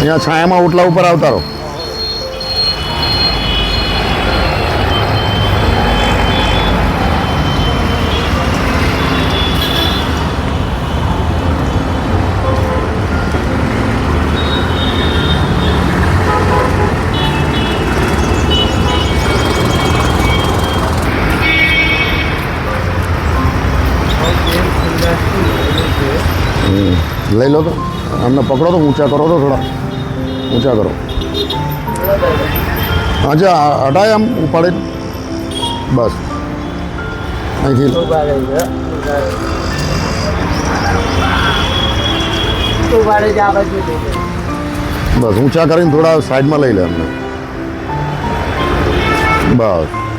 અહીંયા છાયામાં ઓટલા ઉપર આવતા રહો. લઈ લો તો. અમને પકડો તો ઊંચા કરો તો થોડા. ઊંચા કરો. આજે હટાય આમ ઉપાડી બસ. અહીંથી. બસ, ઊંચા કરીને થોડા સાઈડમાં લઈ લે અમને બસ.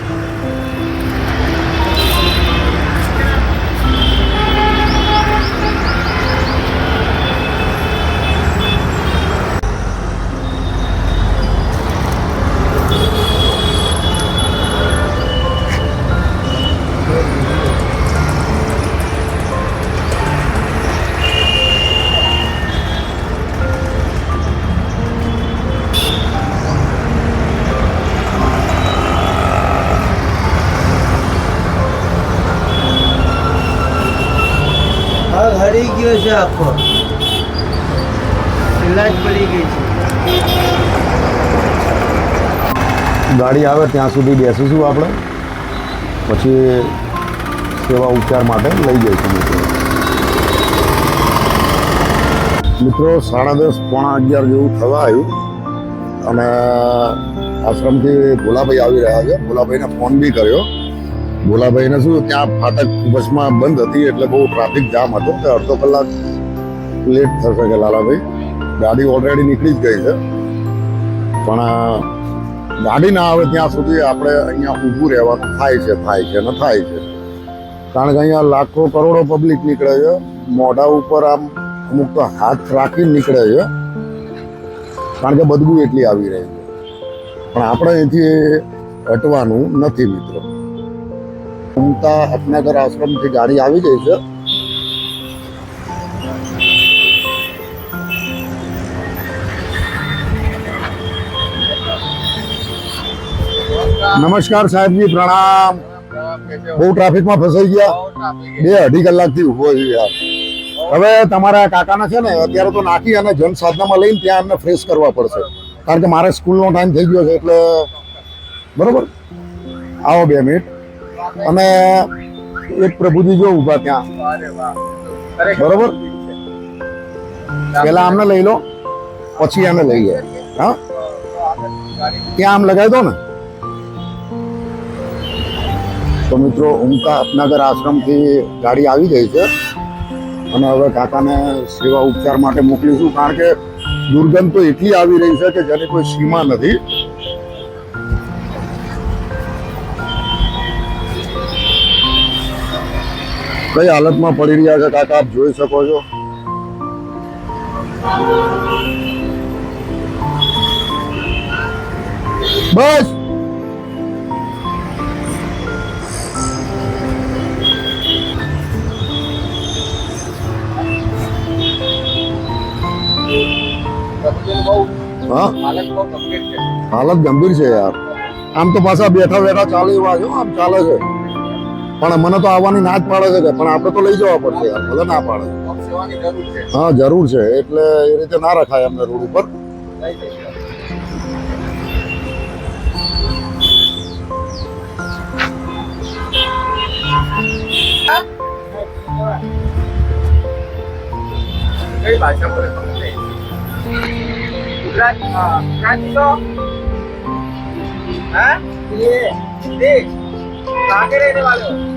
છે આખો. સિલાજ પડી ગઈ છે. ગાડી આવે ત્યાં સુધી બેસીશું આપણે. પછી સેવા ઉપચાર માટે લઈ જઈશું. મિત્રો મિત્રો, સાડા દસ, પોણા અગિયાર જેવું થવા આવ્યું. અને આશ્રમથી ભોલાભાઈ આવી રહ્યા છે. ભોલાભાઈને ફોન બી કર્યો. ભોલાભાઈને શું, ત્યાં ફાટક બસમાં બંધ હતી એટલે બહુ ટ્રાફિક જામ હતો કે અડધો કલાક લેટ થશે કે લાલાભાઈ. ગાડી ઓલરેડી નીકળી જ ગઈ છે. પણ ગાડી ના આવે ત્યાં સુધી આપણે અહીંયા ઊભું રહેવાનું થાય છે થાય છે ને થાય છે. કારણ કે અહીંયા લાખો કરોડો પબ્લિક નીકળે છે. મોઢા ઉપર આમ અમુક તો હાથ રાખીને નીકળે છે. કારણ કે બદબુ એટલી આવી રહી છે. પણ આપણે અહીંથી હટવાનું નથી મિત્રો. ઉમતા અપનાગર આશ્રમથી ગાડી આવી ગઈ છે. નમસ્કાર સાહેબજી, પ્રણામ. બહુ ટ્રાફિકમાં ફસાઈ ગયા. બે અઢી કલાકથી ઊભો છું યાર. હવે તમારા કાકાના છે ને, અત્યારે તો નાખી અને જન સાધનામાં લઈને ત્યાં એમને ફ્રેશ કરવા પડશે. કારણ કે મારે સ્કૂલનો ટાઈમ થઈ ગયો છે, એટલે બરોબર? આવો બે મિનિટ અને એક પ્રભુજી જો ઊભા ત્યાં. બરોબર? પેલા આમને લઈ લો, પછી આને લઈ જાય. હા? ત્યાં આમ લગાવી દો ને. તો મિત્રો, ઉમકા અપનાગર આશ્રમથી ગાડી આવી ગઈ છે. અને હવે કાકાને સેવા ઉપચાર માટે મોકલીશું, કારણ કે દુર્ગંધ તો એટલી આવી રહી છે કે જેની કોઈ સીમા નથી. કઈ હાલતમાં પડી રહ્યા છે કાકા? આપ જોઈ શકો છો. બસ! હાલત ગંભીર છે યાર. આમ તો પાછા બેઠા બેઠા ચાલે એવા છે? આમ ચાલે છે? પણ મને તો આવવાની ના જ પાડે છે કે, પણ આપણે તો લઈ જવા પડશે યાર, ભલે ના પાડે. હા, જરૂર છે, એટલે એ રીતે ના રખાય અમને રોડ ઉપર. કઈ ભાષા બોલે ગુજરાતી હા. હા. એ कहाँ के रहने वाले हो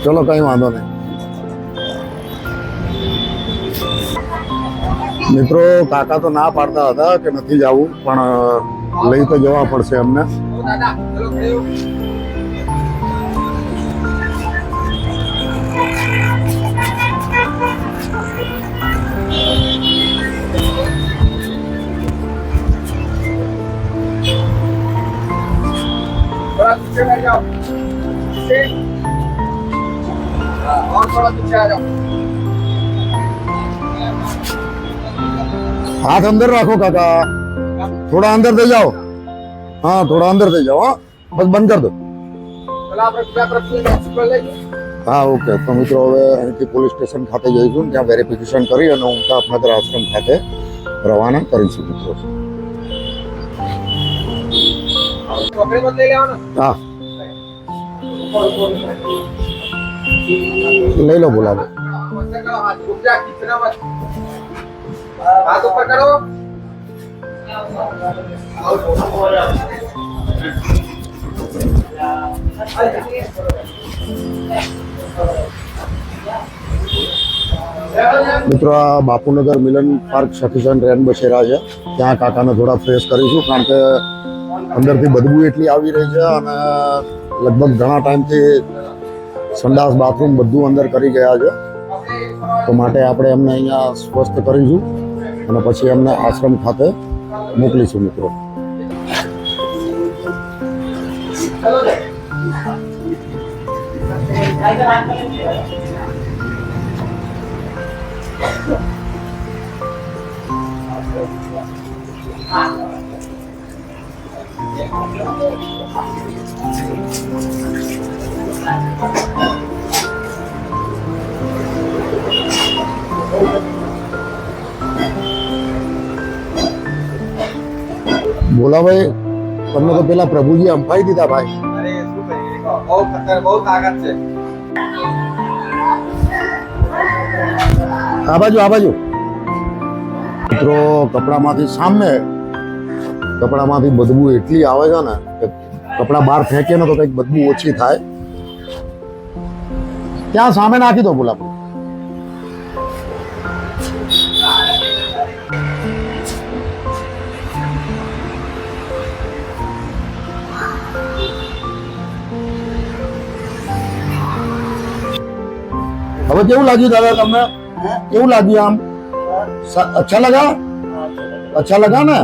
ચલો કઈ વાંધો નહીં મિત્રો કાકા તો ના પાડતા હતા કે નથી જવું પણ લઈ તો જવા પડશે અમને पीछे और थोड़ा पीछे आ जाओ हाथ अंदर रखो काका थोड़ा अंदर दे जाओ हाँ थोड़ा अंदर दे जाओ हाँ बस बंद कर दो હા ઓકે તો મિત્રો હવે અહીંથી પોલીસ સ્ટેશન ખાતે જઈશું ત્યાં વેરિફિકેશન કરી અને ઉમતા આપણા આશ્રમ ખાતે રવાના કરીશું મિત્રો હા લઈ લો બોલાવો. હાથ મિત્રો, આ બાપુનગર મિલન પાર્ક સફિશન રેન બસેરા છે. ત્યાં કાકાને થોડા ફ્રેશ કરીશું કારણ કે અંદરથી બદબુ એટલી આવી રહી છે અને લગભગ ઘણા ટાઈમથી સંડાસ, બાથરૂમ બધું અંદર કરી ગયા છે. તો માટે આપણે એમને અહીંયા સ્વસ્થ કરીશું અને પછી એમને આશ્રમ ખાતે મોકલીશું મિત્રો. બોલાભાઈ તમને તો પેલા પ્રભુજી અંફાઈ દીધા ભાઈ. અરે શું કરીએ? બહુ ખતર બહુ તાકાત છે. આ બાજુ આ બાજુ. મિત્રો કપડામાંથી સામે કપડામાંથી બદબૂ એટલી આવે છે ને કે કપડાં બહાર ફેંકે ને તો કંઈક બદબૂ ઓછી થાય ત્યાં સામે નાખી દો બોલા હવે કેવું લાગ્યું દાદા તમને કેવું લાગ્યું આમ અચ્છા લગા અચ્છા લગા ને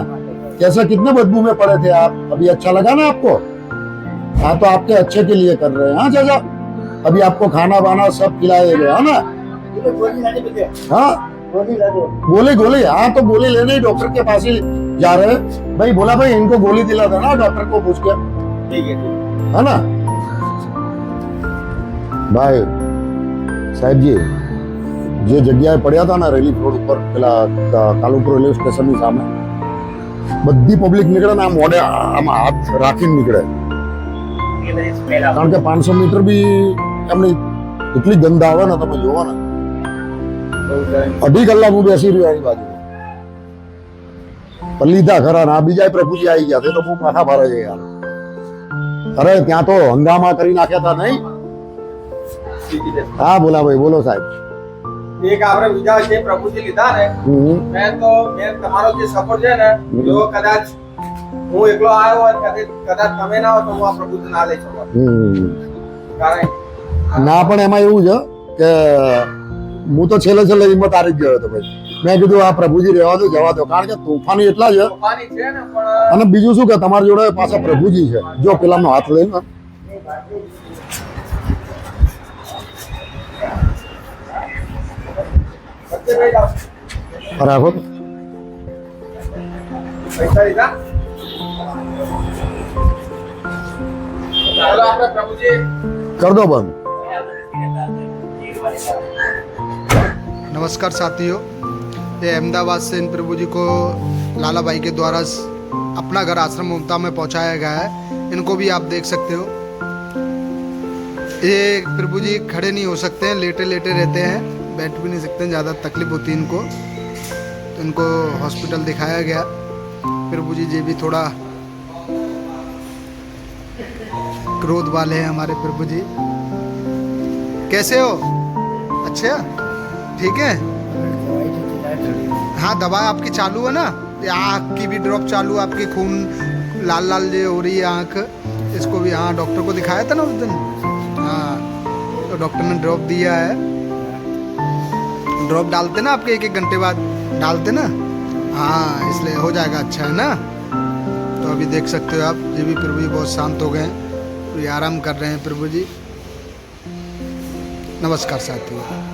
कैसा कितने बदबू में पड़े थे आप अभी अच्छा लगा ना आपको? हाँ तो आपके अच्छे के लिए कर रहे हैं हाँ चाचा? अभी आपको खाना बाना सब खिलाए गए है हाँ ना? हाँ? गोली गोली? हाँ तो गोली लेने डॉक्टर के पास ही जा रहे भाई बोला भाई इनको गोली दिला देना डॉक्टर को पूछ के। है हाँ ना? भाई साहब जी जो जगह पड़ा था ना रेली रोड पर कालूपुर रेलवे स्टेशन के सामने। બધી પબ્લિક નીકળે ને આમ મોડે આમ હાથ રાખીને નીકળે. કારણ કે પાંચસો મીટર બી એમની એટલી ગંધ આવે ને તમે જોવો ને. અઢી કલાક હું બેસી રહ્યો એની બાજુ. પણ લીધા ખરા ને આ બીજા પ્રભુજી આવી ગયા તે બહુ માથા ભારે છે યાર. અરે ત્યાં તો હંગામા કરી નાખ્યા હતા નહીં? હા બોલા ભાઈ બોલો સાહેબ. એક આપણે બીજા જે પ્રભુજી લીધા ને મેં તો મેં તમારો જે સપોર્ટ છે ને જો કદાચ હું એકલો આવ્યો હોત કદાચ તમે ના હો તો હું આ પ્રભુજી ના લઈ શકું કારણ ના પણ એમાં એવું છે કે હું તો છેલ્લે છેલ્લે હિંમત હારી જ ગયો હતો ભાઈ. મેં કીધું આ પ્રભુજી રહેવા દો જવા દો. કારણ કે તોફાની એટલા છે. અને બીજું શું કે તમારી જોડે પાછા પ્રભુજી છે. જો પેલાનો હાથ લઈને. बराबर कर दो बंद। नमस्कार साथियों ये अहमदाबाद से इन प्रभु जी को लाला भाई के द्वारा अपना घर आश्रम ममता में पहुँचाया गया है। इनको भी आप देख सकते हो। ये प्रभु जी खड़े नहीं हो सकते हैं, लेटे लेटे रहते हैं, बैठ भी नहीं सकते, ज़्यादा तकलीफ़ होती इनको। तो इनको हॉस्पिटल दिखाया गया। प्रभु जी जी भी थोड़ा क्रोध वाले हैं हमारे प्रभु जी। कैसे हो? अच्छा? ठीक है? हाँ दवा आपकी चालू है ना? आँख की भी ड्रॉप चालू, आपकी खून लाल लाल जो हो रही है आँख, इसको भी हाँ डॉक्टर को दिखाया था ना उस दिन? डॉक्टर ने ड्रॉप दिया है। ड्रॉप डालते ना आपके एक एक घंटे बाद? डालते ना? हाँ इसलिए हो जाएगा अच्छा है ना? तो अभी देख सकते हो आप जी भी प्रभु जी बहुत शांत हो गए हैं। आराम कर रहे हैं प्रभु जी। नमस्कार साथियों।